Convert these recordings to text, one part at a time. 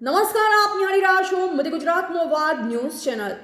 નમસ્કાર, આપ નિહાળી રહ્યા છો મધ્ય ગુજરાતનો વાદ ન્યૂઝ ચેનલ.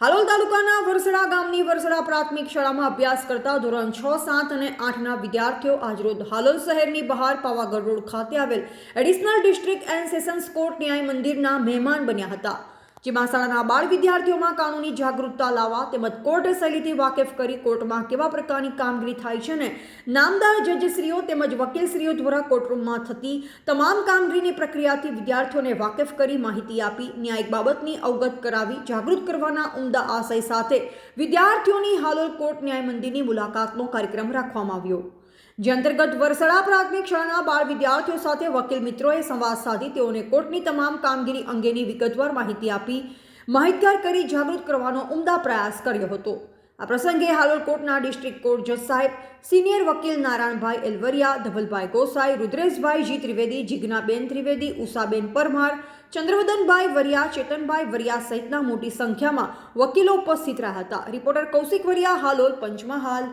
હાલોલ તાલુકાના વરસડા ગામની વરસડા પ્રાથમિક શાળામાં અભ્યાસ કરતા ધોરણ છ, સાત અને આઠના વિદ્યાર્થીઓ આજરોજ હાલોલ શહેરની બહાર પાવાગઢ રોડ ખાતે આવેલ additional district and sessions court ન્યાય મંદિરના મહેમાન બન્યા હતા. જેમાં શાળાના બાળ વિદ્યાર્થીઓમાં કાનૂની જાગૃતતા લાવવા તેમજ કોર્ટ શૈલીથી વાકેફ કરી કોર્ટમાં કેવા પ્રકારની કામગીરી થાય છે ને નામદાર જજશ્રીઓ તેમજ વકીલશ્રીઓ દ્વારા કોર્ટરૂમમાં થતી તમામ કામગીરીની પ્રક્રિયાથી વિદ્યાર્થીઓને વાકેફ કરી માહિતી આપી, ન્યાયિક બાબતની અવગત કરાવી, જાગૃત કરવાના ઉમદા આશય સાથે વિદ્યાર્થીઓની હાલોલ કોર્ટ ન્યાય મંદિરની મુલાકાતનો કાર્યક્રમ રાખવામાં આવ્યો. જે અંતર્ગત વરસડા પ્રાથમિક શાળાના બાળ વિદ્યાર્થીઓ સાથે વકીલ મિત્રોએ સંવાદ સાધી તેઓને કોર્ટની તમામ કામગીરી અંગેની વિગતવાર માહિતી આપી, માહિતગાર કરી જાગૃત કરવાનો ઉમદા પ્રયાસ કર્યો હતો. આ પ્રસંગે હાલોલ કોર્ટના ડિસ્ટ્રિક્ટ કોર્ટ જજ સાહેબ સિનિયર વકીલ નારાયણભાઈ એલવરિયા, ધવલભાઈ ગોસાઈ, રુદ્રેશભાઈ જી ત્રિવેદી, જીજ્ઞાબેન ત્રિવેદી, ઉષાબેન પરમાર, ચંદ્રવદનભાઈ વરિયા, ચેતનભાઈ વરિયા સહિતના મોટી સંખ્યામાં વકીલો ઉપસ્થિત રહ્યા હતા. રિપોર્ટર કૌશિક વરિયા, હાલોલ પંચમહાલ.